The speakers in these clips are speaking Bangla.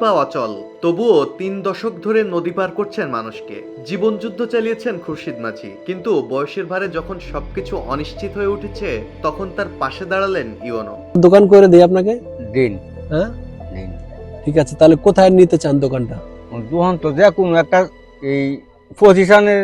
পা অচল। তবুও তিন দশক ধরে নদী পার করছেন মানুষকে। জীবনযুদ্ধ চালিয়েছেন খুরশিদ মাঝি। কিন্তু বয়সের ভারে যখন সবকিছু অনিশ্চিত হয়ে উঠেছে তখন তার পাশে দাঁড়ালেন ইওনো। দোকান করে দিই আপনাকে? দিন। হ্যাঁ? দিন। ঠিক আছে তাহলে কোথায় নিতে চান দোকানটা? দোকান তো দেখুন একটা এই পজিশনে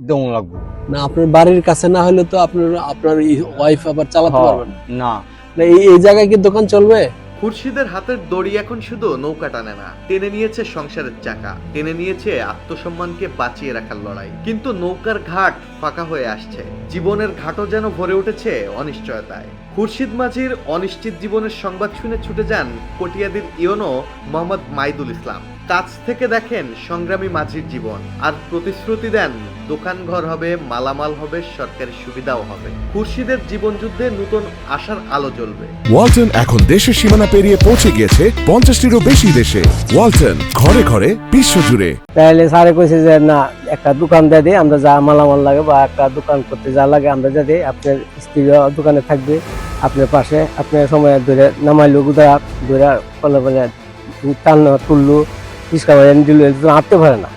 দম লাগবে। না আপনার বাড়ির কাছে না হলে তো আপনার আপনার ওয়াইফ আবার চালাতে হ্যাঁ। পারবেন না। না। না এই এই জায়গায় কি দোকান চলবে? খুরশিদের হাতের দড়ি এখন শুধু নৌকা টানে না, টেনে নিয়েছে সংসারের চাকা, টেনে নিয়েছে আত্মসম্মানকে বাঁচিয়ে রাখার লড়াই। কিন্তু নৌকার ঘাট ফাঁকা হয়ে আসছে, জীবনের ঘাটও যেন ভরে উঠেছে অনিশ্চয়তায়। খুরশিদ মাঝির অনিশ্চিত জীবনের সংবাদ শুনে ছুটে যান কটিয়াদির ইয়নো মোহাম্মদ মাইদুল ইসলাম। কাছ থেকে দেখেন সংগ্রামী মাঝির জীবন। আর প্রতিশ্রুতি দেন দোকান ঘর হবে মালামাল হবে সরকারি সুবিধাও হবে। খুরশিদের জীবনযুদ্ধে নতুন আশার আলো জ্বলবে। ওয়ালটন এখন দেশের সীমানা পেরিয়ে পৌঁছে গিয়েছে পঞ্চাশটিরও বেশি দেশে। ওয়ালটন ঘরে ঘরে বিশ্বজুড়ে তাহলে স্যারে কইছে যে না একটা দোকান দিয়ে দিই আমরা যা মালামাল লাগে বা একটা দোকান করতে যা লাগে আমরা যা দিই আপনার স্ত্রী দোকানে থাকবে আপনার পাশে আপনার সময় ধরে নামাইলো গুদা ধরে বলে বলে টানো তুললো রিক্সা হাঁটতে পারে না।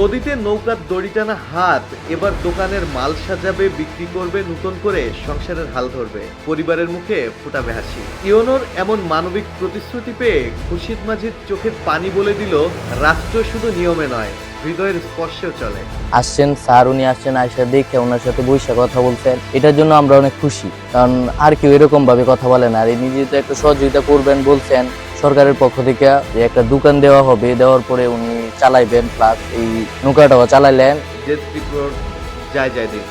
নদীতে নৌকার দড়ি টানা হাত এবার দোকানের মাল সাজাবে বিক্রি করবে নতুন করে সংসারের হাল ধরবে। পরিবারের মুখে ফুটাবে হাসি। ইওনোর এমন মানবিক প্রতিশ্রুতি পেয়ে খুশিদ মাঝির চোখের পানি বলে দিল রাষ্ট্র শুধু নিয়মে নয় হৃদয়ের স্পর্শেও চলে। আসছেন স্যার উনি আসছেন আয়সা দেখে ওনার সাথে বৈশা কথা বলছেন। এটার জন্য আমরা অনেক খুশি কারণ আর কেউ এরকম ভাবে কথা বলে না। আর নিজে তো একটা সহযোগিতা করবেন বলছেন। সরকারের পক্ষ থেকে যে একটা দোকান দেওয়া হবে, দেওয়ার পরে উনি চালাইবেন প্লাস এই নৌকাটাও চালাইলেন। যায় যায় দিন